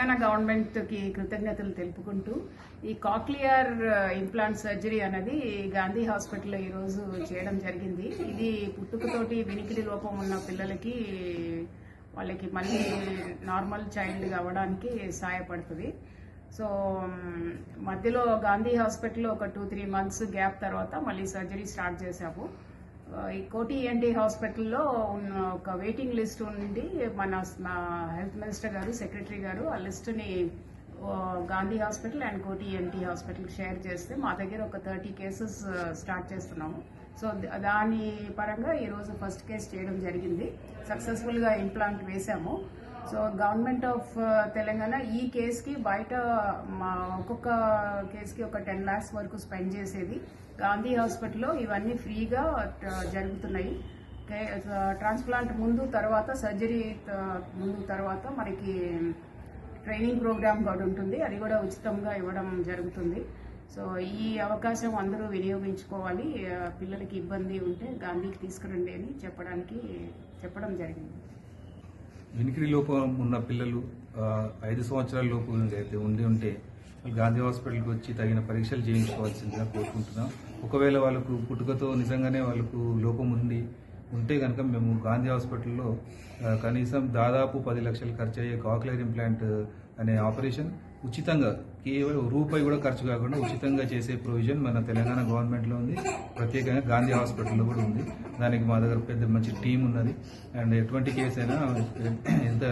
తెలంగాణ గవర్నమెంట్కి కృతజ్ఞతలు తెలుపుకుంటూ ఈ కాక్లియర్ ఇంప్లాంట్ సర్జరీ అనేది గాంధీ హాస్పిటల్లో ఈరోజు చేయడం జరిగింది. ఇది పుట్టుకతోటి వినికిడి లోపం ఉన్న పిల్లలకి వాళ్ళకి మళ్ళీ నార్మల్ చైల్డ్ అవ్వడానికి సహాయపడుతుంది సో మధ్యలో గాంధీ హాస్పిటల్లో ఒక టూ త్రీ మంత్స్ గ్యాప్ తర్వాత మళ్ళీ సర్జరీ స్టార్ట్ చేశాము. కోటి ఎన్టీ హాస్పిటల్లో ఉన్న ఒక వెయిటింగ్ లిస్ట్ ఉండి మన హెల్త్ మినిస్టర్ గారు సెక్రటరీ గారు ఆ లిస్టుని Gandhi hospital and Koti ENT hospital share చేస్తే మా దగ్గర ఒక థర్టీ కేసెస్ స్టార్ట్ చేస్తున్నాము. సో దాని పరంగా ఈరోజు ఫస్ట్ కేసు చేయడం జరిగింది. సక్సెస్ఫుల్గా ఇంప్లాంట్ వేశాము. సో గవర్నమెంట్ ఆఫ్ తెలంగాణ ఈ కేసుకి బయట మా ఒక్కొక్క కేసుకి ఒక టెన్ ల్యాక్స్ వరకు స్పెండ్ చేసేది. గాంధీ హాస్పిటల్లో ఇవన్నీ ఫ్రీగా జరుగుతున్నాయి. ట్రాన్స్ప్లాంట్ ముందు తర్వాత సర్జరీ ముందు తర్వాత మనకి ట్రైనింగ్ ప్రోగ్రామ్ కూడా ఉంటుంది. అది కూడా ఉచితంగా ఇవ్వడం జరుగుతుంది. సో ఈ అవకాశం అందరూ వినియోగించుకోవాలి. పిల్లలకి ఇబ్బంది ఉంటే గాంధీకి తీసుకురండి అని చెప్పడానికి చెప్పడం జరిగింది. వినికిడి లోపం ఉన్న పిల్లలు ఐదు సంవత్సరాల లోపు అయితే ఉండి ఉంటే వాళ్ళు గాంధీ హాస్పిటల్కి వచ్చి తగిన పరీక్షలు చేయించుకోవాల్సిందిగా కోరుకుంటున్నాం. ఒకవేళ వాళ్ళకు పుట్టుకతో నిజంగానే వాళ్ళకు లోపం ఉండి ఉంటే కనుక మేము గాంధీ హాస్పిటల్లో కనీసం దాదాపు పది లక్షలు ఖర్చు అయ్యే కాక్లర్ ఇంప్లాంట్ అనే ఆపరేషన్ ఉచితంగా కేవలం రూపాయి కూడా ఖర్చు కాకుండా ఉచితంగా చేసే ప్రొవిజన్ మన తెలంగాణ గవర్నమెంట్లో ఉంది. ప్రత్యేకంగా గాంధీ హాస్పిటల్లో కూడా ఉంది. దానికి మా దగ్గర పెద్ద మంచి టీం ఉన్నది. అండ్ ఎటువంటి కేసు అయినా ఎంత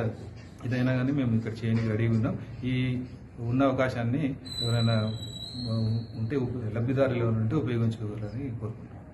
ఇదైనా కానీ మేము ఇక్కడ చేయడానికి రెడీగా ఉన్నాం. ఈ ఉన్న అవకాశాన్ని ఎవరైనా ఉంటే లబ్ధిదారులు ఎవరు ఉంటే ఉపయోగించుకోవాలని కోరుకుంటున్నాం.